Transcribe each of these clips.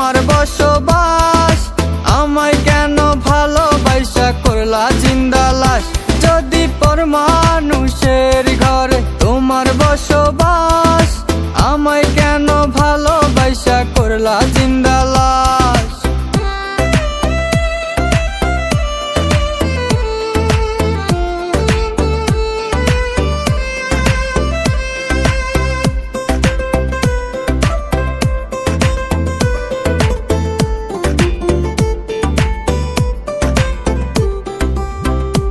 তোমার বসবাস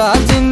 বসবাস